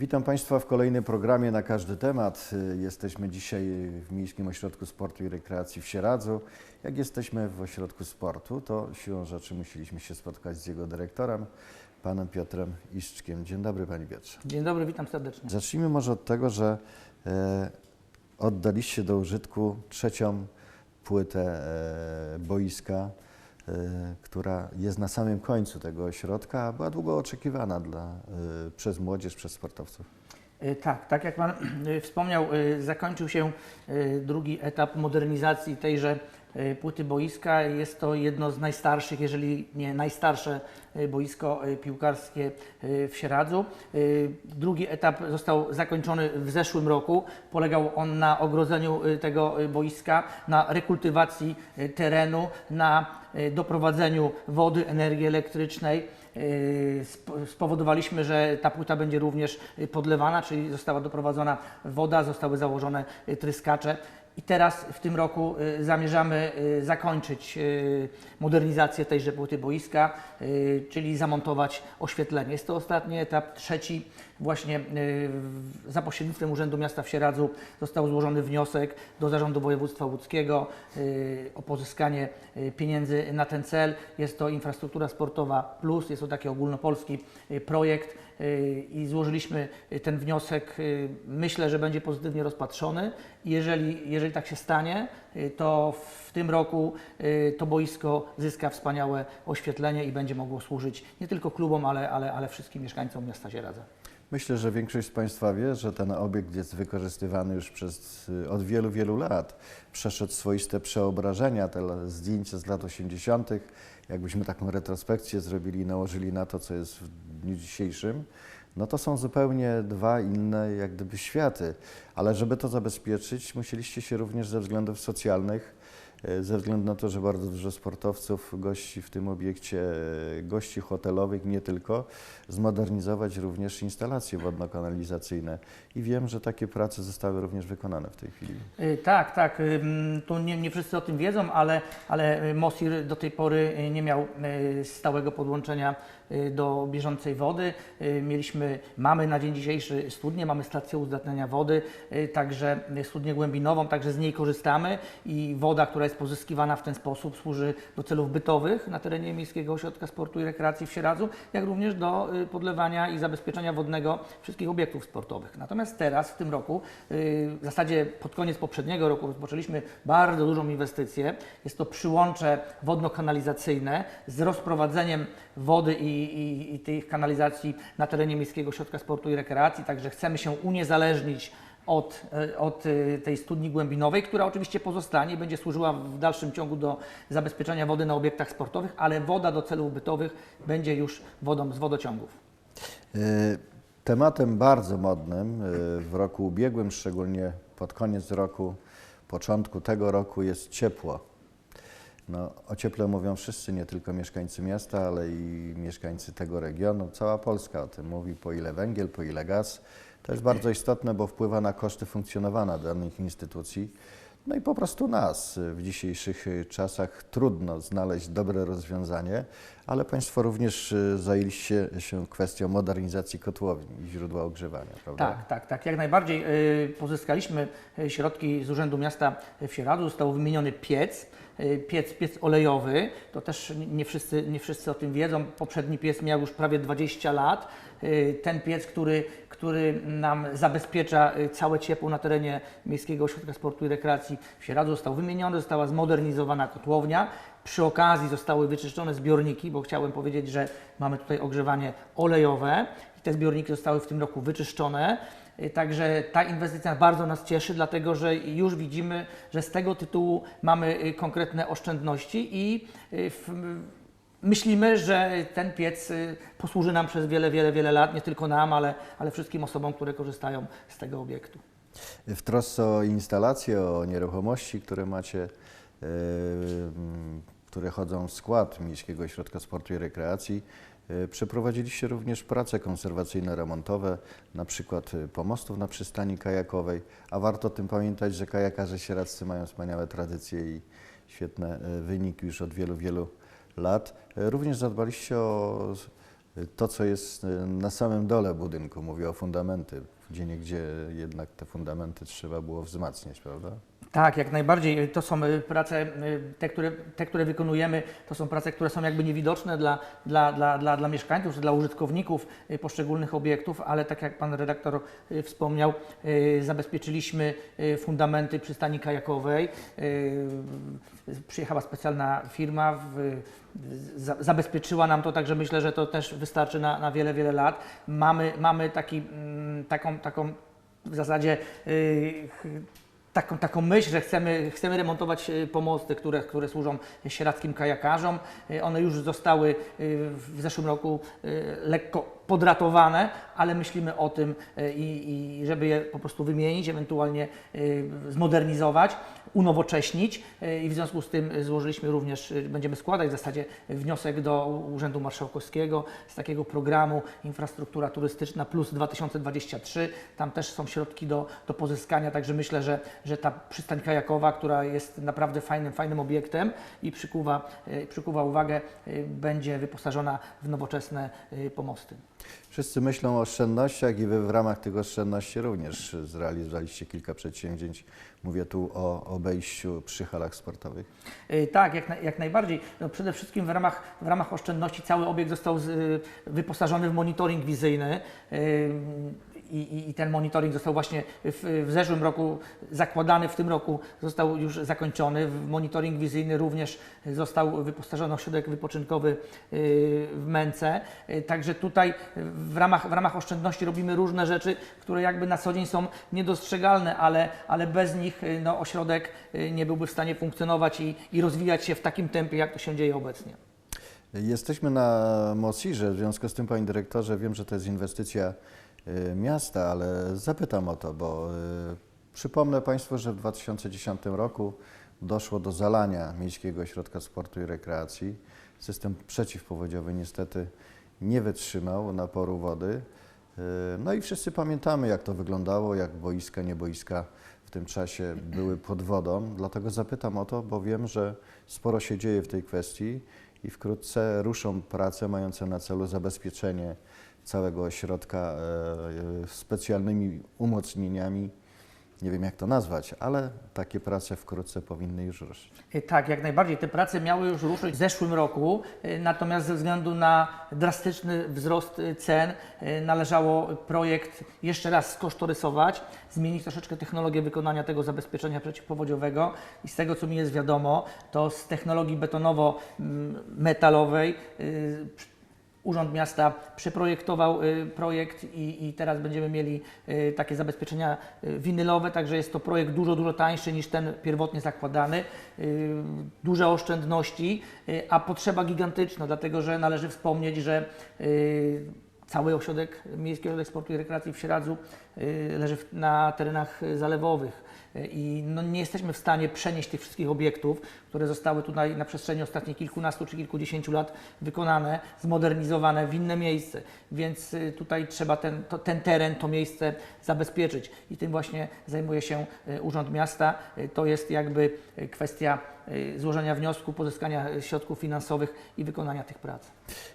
Witam Państwa w kolejnym programie na każdy temat. Jesteśmy dzisiaj w Miejskim Ośrodku Sportu i Rekreacji w Sieradzu. Jak jesteśmy w Ośrodku Sportu, to siłą rzeczy musieliśmy się spotkać z jego dyrektorem, panem Piotrem Iszczkiem. Dzień dobry Panie Piotrze. Dzień dobry, witam serdecznie. Zacznijmy może od tego, że e, oddaliście do użytku trzecią płytę e, boiska, która jest na samym końcu tego ośrodka, była długo oczekiwana dla, e, przez młodzież, przez sportowców. Y, Tak, tak jak Pan wspomniał, zakończył się drugi etap modernizacji tejże płyty boiska. Jest to jedno z najstarszych, jeżeli nie najstarsze y, boisko y, piłkarskie w Sieradzu. Drugi etap został zakończony w zeszłym roku. Polegał on na ogrodzeniu tego boiska, na rekultywacji terenu, na doprowadzeniu wody, energii elektrycznej. Sp- Spowodowaliśmy, że ta płyta będzie również podlewana, czyli została doprowadzona woda, zostały założone tryskacze. I teraz w tym roku y, zamierzamy y, zakończyć y, modernizację tejże płyty boiska, czyli zamontować oświetlenie. Jest to ostatni etap, trzeci. Właśnie y, za pośrednictwem Urzędu Miasta w Sieradzu został złożony wniosek do Zarządu Województwa Łódzkiego y, o pozyskanie y, pieniędzy na ten cel. Jest to infrastruktura sportowa plus, jest to taki ogólnopolski projekt i złożyliśmy ten wniosek. Myślę, że będzie pozytywnie rozpatrzony. Jeżeli, jeżeli tak się stanie, to w tym roku to boisko zyska wspaniałe oświetlenie i będzie mogło służyć nie tylko klubom, ale, ale, ale wszystkim mieszkańcom miasta Sieradza. Myślę, że większość z Państwa wie, że ten obiekt jest wykorzystywany już przez, y, od wielu, wielu lat. Przeszedł swoiste przeobrażenia, te zdjęcia z lat 80., jakbyśmy taką retrospekcję zrobili i nałożyli na to, co jest w dniu dzisiejszym, no to są zupełnie dwa inne jak gdyby światy. Ale żeby to zabezpieczyć, musieliście się również ze względów socjalnych ze względu na to, że bardzo dużo sportowców gości w tym obiekcie, e, gości hotelowych, nie tylko, zmodernizować również instalacje wodno-kanalizacyjne. I wiem, że takie prace zostały również wykonane w tej chwili. Y, Tak, tak. Tu nie, nie wszyscy o tym wiedzą, ale, ale Mosir do tej pory nie miał stałego podłączenia do bieżącej wody. Mieliśmy, mamy na dzień dzisiejszy studnię, mamy stację uzdatniania wody, także studnię głębinową, także z niej korzystamy i woda, która jest pozyskiwana w ten sposób służy do celów bytowych na terenie Miejskiego Ośrodka Sportu i Rekreacji w Sieradzu, jak również do y, podlewania i zabezpieczenia wodnego wszystkich obiektów sportowych. Natomiast teraz, w tym roku, y, w zasadzie pod koniec poprzedniego roku rozpoczęliśmy bardzo dużą inwestycję. Jest to przyłącze wodno-kanalizacyjne z rozprowadzeniem wody i, i, i tych kanalizacji na terenie Miejskiego Ośrodka Sportu i Rekreacji, także chcemy się uniezależnić od, e, od e, tej studni głębinowej, która oczywiście pozostanie będzie służyła w dalszym ciągu do zabezpieczenia wody na obiektach sportowych, ale woda do celów bytowych będzie już wodą z wodociągów. E, Tematem bardzo modnym w roku ubiegłym, szczególnie pod koniec roku, początku tego roku jest ciepło. No, o cieple mówią wszyscy, nie tylko mieszkańcy miasta, ale i mieszkańcy tego regionu. Cała Polska o tym mówi, po ile węgiel, po ile gaz. To jest bardzo istotne, bo wpływa na koszty funkcjonowania danych instytucji. No i po prostu nas w dzisiejszych y, czasach trudno znaleźć dobre rozwiązanie, ale Państwo również y, zajęliście się kwestią modernizacji kotłowni i źródła ogrzewania, prawda? Tak, tak, tak. Jak najbardziej y, pozyskaliśmy środki z Urzędu Miasta w Sieradzu. Został wymieniony piec, piec, piec olejowy. To też nie wszyscy, nie wszyscy o tym wiedzą. Poprzedni piec miał już prawie 20 lat. Ten piec, który, który nam zabezpiecza y, całe ciepło na terenie Miejskiego Ośrodka Sportu i Rekreacji w Sieradzu, został wymieniony, została zmodernizowana kotłownia. Przy okazji zostały wyczyszczone zbiorniki, bo chciałem powiedzieć, że mamy tutaj ogrzewanie olejowe i te zbiorniki zostały w tym roku wyczyszczone. Y, Także ta inwestycja bardzo nas cieszy, dlatego że już widzimy, że z tego tytułu mamy y, konkretne oszczędności i w, myślimy, że ten piec y, posłuży nam przez wiele, wiele, wiele lat, nie tylko nam, ale, ale wszystkim osobom, które korzystają z tego obiektu. W trosce o instalacje, o nieruchomości, które macie, m, które chodzą w skład Miejskiego Ośrodka Sportu i Rekreacji, e, przeprowadziliście również prace konserwacyjno-remontowe, na przykład e, pomostów na przystani kajakowej, a warto o tym pamiętać, że kajakarze sieradzcy mają wspaniałe tradycje i świetne e, wyniki już od wielu, wielu lat. E, Również zadbaliście o to, co jest y, na samym dole budynku, mówię o fundamenty, gdzie niegdzie jednak te fundamenty trzeba było wzmacniać, prawda? Tak, jak najbardziej. To są y, prace, y, te które, te, które wykonujemy, to są prace, które są jakby niewidoczne dla, dla, dla, dla, dla mieszkańców, czy dla użytkowników y, poszczególnych obiektów, ale tak jak Pan redaktor wspomniał, zabezpieczyliśmy fundamenty przystani kajakowej. Przyjechała specjalna firma, w, za, zabezpieczyła nam to, także myślę, że to też wystarczy na, na wiele, wiele lat. Mamy, mamy taki, mm, taką, taką w zasadzie taką, taką myśl, że chcemy, chcemy remontować e, pomosty, które, które służą sieradzkim kajakarzom. E, One już zostały e, w zeszłym roku lekko podratowane, ale myślimy o tym, e, i, i żeby je po prostu wymienić, ewentualnie e, zmodernizować, unowocześnić e, i w związku z tym złożyliśmy również, będziemy składać w zasadzie wniosek do Urzędu Marszałkowskiego z takiego programu Infrastruktura Turystyczna Plus 2023. Tam też są środki do, do pozyskania, także myślę, że, że ta przystań kajakowa, która jest naprawdę fajnym, fajnym obiektem i przykuwa, przykuwa uwagę, będzie wyposażona w nowoczesne pomosty. Wszyscy myślą o oszczędnościach i wy w ramach tych oszczędności również zrealizowaliście kilka przedsięwzięć. Mówię tu o obejściu przy halach sportowych. Y, Tak, jak, na- jak najbardziej. No przede wszystkim w ramach, w ramach oszczędności cały obiekt został z, y, wyposażony w monitoring wizyjny. I, i, ten monitoring został właśnie w, w zeszłym roku zakładany, w tym roku został już zakończony. Monitoring wizyjny również został wyposażony ośrodek wypoczynkowy y, w Męce. Y, Także tutaj w ramach, w ramach oszczędności robimy różne rzeczy, które jakby na co dzień są niedostrzegalne, ale, ale bez nich y, no, ośrodek nie byłby w stanie funkcjonować i, i rozwijać się w takim tempie, jak to się dzieje obecnie. Jesteśmy na Mocirze, w związku z tym, panie dyrektorze, wiem, że to jest inwestycja miasta, ale zapytam o to, bo y, przypomnę Państwu, że w 2010 roku doszło do zalania Miejskiego Ośrodka Sportu i Rekreacji. System przeciwpowodziowy niestety nie wytrzymał naporu wody. Y, No i wszyscy pamiętamy, jak to wyglądało, jak boiska, nie boiska w tym czasie były pod wodą. Dlatego zapytam o to, bo wiem, że sporo się dzieje w tej kwestii i wkrótce ruszą prace mające na celu zabezpieczenie całego ośrodka e, e, specjalnymi umocnieniami. Nie wiem jak to nazwać, ale takie prace wkrótce powinny już ruszyć. Y, Tak, jak najbardziej. Te prace miały już ruszyć w zeszłym roku, natomiast ze względu na drastyczny wzrost cen należało projekt jeszcze raz skosztorysować, zmienić troszeczkę technologię wykonania tego zabezpieczenia przeciwpowodziowego i z tego co mi jest wiadomo, to z technologii betonowo-metalowej y, Urząd Miasta przeprojektował y, projekt i, i teraz będziemy mieli y, takie zabezpieczenia y, winylowe, także jest to projekt dużo, dużo tańszy niż ten pierwotnie zakładany. Duże oszczędności, a potrzeba gigantyczna, dlatego że należy wspomnieć, że cały ośrodek, Miejski Ośrodek Sportu i Rekreacji w Sieradzu leży w- na terenach y, zalewowych i no nie jesteśmy w stanie przenieść tych wszystkich obiektów, które zostały tutaj na przestrzeni ostatnich kilkunastu czy kilkudziesięciu lat wykonane, zmodernizowane w inne miejsce, więc y, tutaj trzeba ten, to, ten teren, to miejsce zabezpieczyć i tym właśnie zajmuje się y, Urząd Miasta. Y, To jest jakby y, kwestia y, złożenia wniosku, pozyskania y, środków finansowych i wykonania tych prac.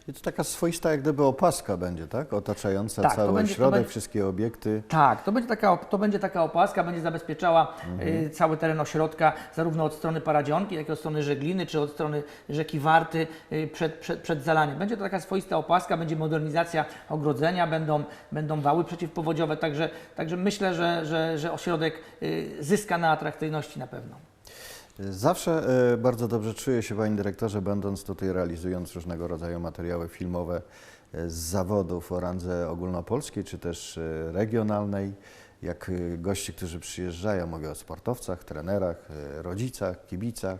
I to taka swoista jak gdyby opaska będzie, tak? Otaczająca Tak, cały będzie- to ośrodek, będzie- wszystkie obiekty. Tak, to będzie taka, to będzie taka opaska, będzie zabezpieczała y, cały teren ośrodka, zarówno od strony Paradzionki, jak i od strony Żegliny, czy od strony rzeki Warty y, przed, przed, przed zalaniem. Będzie to taka swoista opaska, będzie modernizacja ogrodzenia, będą, będą wały przeciwpowodziowe, także, także myślę, że, że, że ośrodek y, zyska na atrakcyjności na pewno. Zawsze bardzo dobrze czuję się, panie dyrektorze, będąc tutaj, realizując różnego rodzaju materiały filmowe z zawodów o randze ogólnopolskiej czy też e, regionalnej. Jak e, gości, którzy przyjeżdżają, mówię o sportowcach, trenerach, e, rodzicach, kibicach,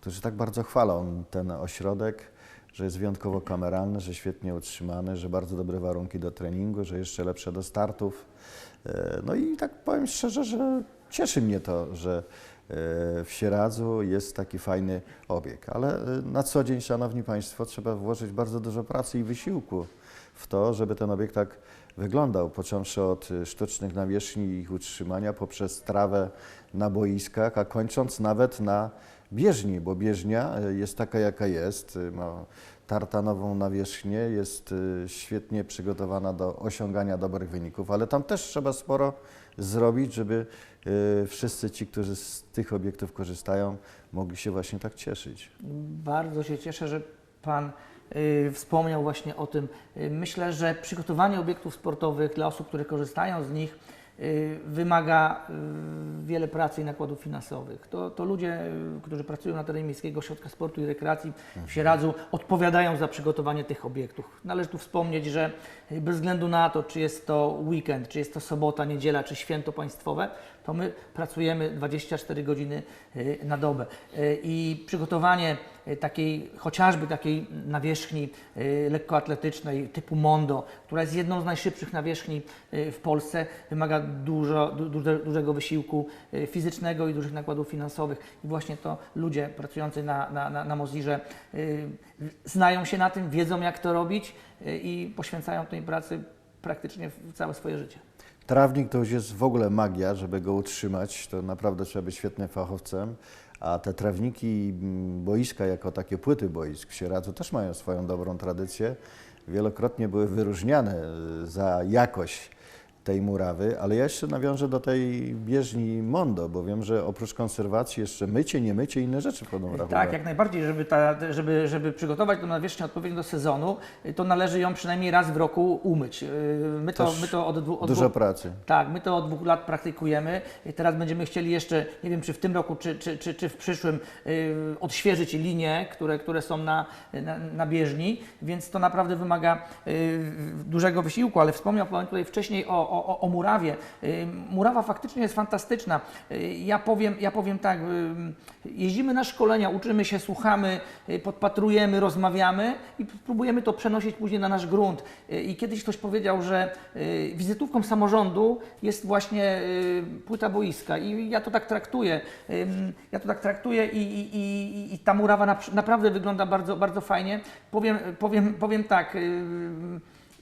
którzy tak bardzo chwalą ten ośrodek, że jest wyjątkowo kameralny, że świetnie utrzymany, że bardzo dobre warunki do treningu, że jeszcze lepsze do startów. No i tak powiem szczerze, że cieszy mnie to, że w Sieradzu jest taki fajny obieg. Ale e, na co dzień, Szanowni Państwo, trzeba włożyć bardzo dużo pracy i wysiłku w to, żeby ten obiekt tak wyglądał, począwszy od e, sztucznych nawierzchni i ich utrzymania, poprzez trawę na boiskach, a kończąc nawet na bieżni, bo bieżnia e, jest taka, jaka jest, ma tartanową nawierzchnię, jest y, świetnie przygotowana do osiągania dobrych wyników, ale tam też trzeba sporo zrobić, żeby y, wszyscy ci, którzy z tych obiektów korzystają, mogli się właśnie tak cieszyć. Bardzo się cieszę, że Pan y, wspomniał właśnie o tym. Y, myślę, że przygotowanie obiektów sportowych dla osób, które korzystają z nich, wymaga y, wiele pracy i nakładów finansowych. To, to ludzie, y, którzy pracują na terenie Miejskiego Ośrodka Sportu i Rekreacji w Sieradzu, odpowiadają za przygotowanie tych obiektów. Należy tu wspomnieć, że y, bez względu na to, czy jest to weekend, czy jest to sobota, niedziela, czy święto państwowe, to my pracujemy 24 godziny y, na dobę. Y, I przygotowanie y, takiej, chociażby takiej nawierzchni lekkoatletycznej typu Mondo, która jest jedną z najszybszych nawierzchni w Polsce, wymaga dużo, du, duże, dużego wysiłku fizycznego i dużych nakładów finansowych. I właśnie to ludzie pracujący na, na, na, na Mozirze znają się na tym, wiedzą jak to robić i poświęcają tej pracy praktycznie całe swoje życie. Trawnik to już jest w ogóle magia, żeby go utrzymać, to naprawdę trzeba być świetnym fachowcem, a te trawniki, mm, boiska jako takie płyty boisk w Sieradzu też mają swoją dobrą tradycję. Wielokrotnie były wyróżniane y, za jakość tej murawy, ale ja jeszcze nawiążę do tej bieżni Mondo, bo wiem, że oprócz konserwacji jeszcze mycie, nie mycie, inne rzeczy wchodzą w rachubę. Tak, jak najbardziej, żeby, ta, żeby, żeby przygotować tą nawierzchnię odpowiednio do sezonu, to należy ją przynajmniej raz w roku umyć. Y, My to, Też my to od, dwu, od Dużo dwu- pracy. Tak, my to od dwóch lat praktykujemy. Teraz będziemy chcieli jeszcze, nie wiem czy w tym roku, czy, czy, czy, czy w przyszłym, y, odświeżyć linie, które, które są na, na, na bieżni, więc to naprawdę wymaga y, dużego wysiłku, ale wspomniał Pan tutaj wcześniej o, o, o- murawie. Y, murawa faktycznie jest fantastyczna. Y, ja, powiem, ja powiem tak, y, jeździmy na szkolenia, uczymy się, słuchamy, podpatrujemy, rozmawiamy i próbujemy to przenosić później na nasz grunt. I kiedyś ktoś powiedział, że wizytówką samorządu jest właśnie płyta boiska i ja to tak traktuję. Ja to tak traktuję i, i, i, i ta murawa nap- naprawdę wygląda bardzo, bardzo fajnie. Powiem, powiem, powiem tak.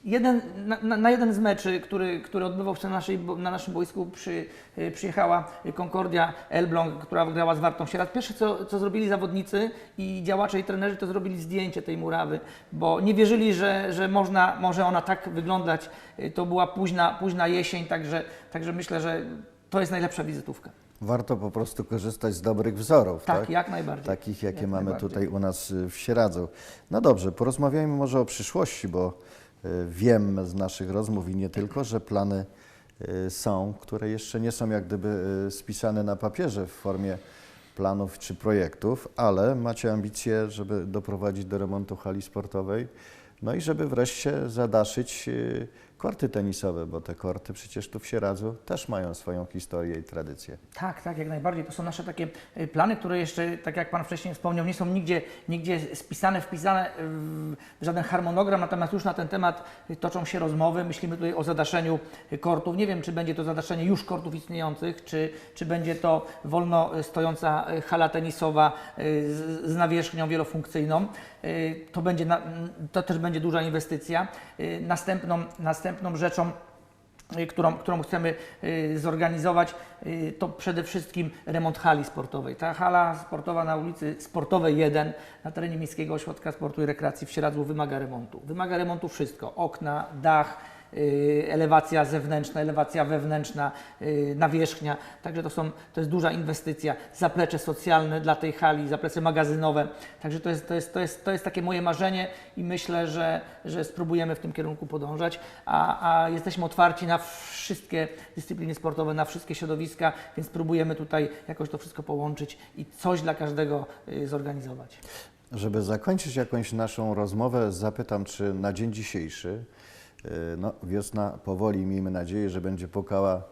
Jeden, na, na, jeden z meczy, który, który odbywał się na, naszej, na naszym boisku, przy, y, przyjechała Concordia Elbląg, która wygrała z Wartą Sieradz. Pierwsze, co, co zrobili zawodnicy i działacze i trenerzy, to zrobili zdjęcie tej murawy, bo nie wierzyli, że, że można, może ona tak wyglądać. Y, To była późna, późna jesień, także, także myślę, że to jest najlepsza wizytówka. Warto po prostu korzystać z dobrych wzorów, Tak, tak? jak najbardziej. Takich, jakie Jak mamy tutaj u nas y, w Sieradzu. No dobrze, porozmawiajmy może o przyszłości, bo wiem z naszych rozmów i nie tylko, że plany y, są, które jeszcze nie są jak gdyby y, spisane na papierze w formie planów czy projektów, ale macie ambicje, żeby doprowadzić do remontu hali sportowej, no i żeby wreszcie zadaszyć y, korty tenisowe, bo te korty przecież tu w Sieradzu też mają swoją historię i tradycję. Tak, tak, jak najbardziej. To są nasze takie y, plany, które jeszcze, tak jak Pan wcześniej wspomniał, nie są nigdzie, nigdzie spisane, wpisane w żaden harmonogram, natomiast już na ten temat y, toczą się rozmowy. Myślimy tutaj o zadaszeniu y, kortów. Nie wiem, czy będzie to zadaszenie już kortów istniejących, czy, czy będzie to wolno y, stojąca y, hala tenisowa y, z, z nawierzchnią wielofunkcyjną. Y, To, będzie to też będzie duża inwestycja. Y, Następną, następną rzeczą, y, którą, którą chcemy y, zorganizować, y, to przede wszystkim remont hali sportowej. Ta hala sportowa na ulicy Sportowej 1 na terenie Miejskiego Ośrodka Sportu i Rekreacji w Sieradzu wymaga remontu. Wymaga remontu wszystko. Okna, dach, elewacja zewnętrzna, elewacja wewnętrzna, y, nawierzchnia. Także to, są, to jest duża inwestycja. Zaplecze socjalne dla tej hali, zaplecze magazynowe. Także to jest, to jest, to jest, to jest takie moje marzenie i myślę, że, że spróbujemy w tym kierunku podążać, a, a jesteśmy otwarci na wszystkie dyscypliny sportowe, na wszystkie środowiska, więc próbujemy tutaj jakoś to wszystko połączyć i coś dla każdego y, zorganizować. Żeby zakończyć jakąś naszą rozmowę, zapytam, czy na dzień dzisiejszy, y, no, wiosna powoli, miejmy nadzieję, że będzie pukała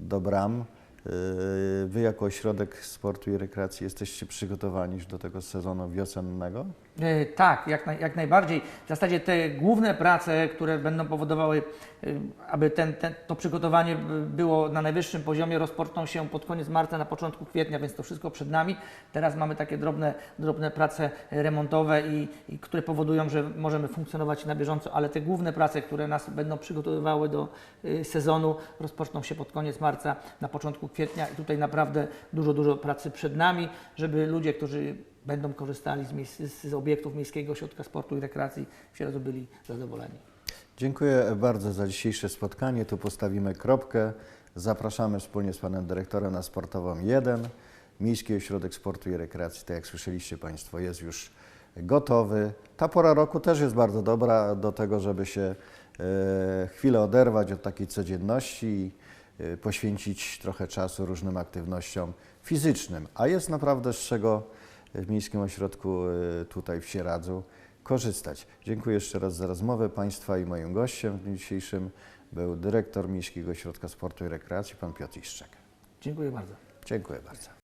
do bram. Y, Wy jako ośrodek sportu i rekreacji jesteście przygotowani już do tego sezonu wiosennego? E, Tak, jak, jak najbardziej. W zasadzie te główne prace, które będą powodowały, y, aby ten, ten, to przygotowanie było na najwyższym poziomie, rozpoczną się pod koniec marca, na początku kwietnia, więc to wszystko przed nami. Teraz mamy takie drobne, drobne prace remontowe, i, i które powodują, że możemy funkcjonować na bieżąco, ale te główne prace, które nas będą przygotowywały do sezonu, rozpoczną się pod koniec marca, na początku kwietnia i tutaj naprawdę dużo, dużo pracy przed nami, żeby ludzie, którzy będą korzystali z, miejsc, z obiektów Miejskiego Ośrodka Sportu i Rekreacji w Sieradzu byli zadowoleni. Dziękuję bardzo za dzisiejsze spotkanie. Tu postawimy kropkę. Zapraszamy wspólnie z panem dyrektorem na Sportową 1. Miejski Ośrodek Sportu i Rekreacji, tak jak słyszeliście Państwo, jest już gotowy. Ta pora roku też jest bardzo dobra do tego, żeby się e, chwilę oderwać od takiej codzienności poświęcić trochę czasu różnym aktywnościom fizycznym. A jest naprawdę z czego w Miejskim Ośrodku e, tutaj w Sieradzu korzystać. Dziękuję jeszcze raz za rozmowę Państwa i moim gościem w dniu dzisiejszym był dyrektor Miejskiego Ośrodka Sportu i Rekreacji, pan Piotr Iszczek. Dziękuję bardzo. Dziękuję bardzo.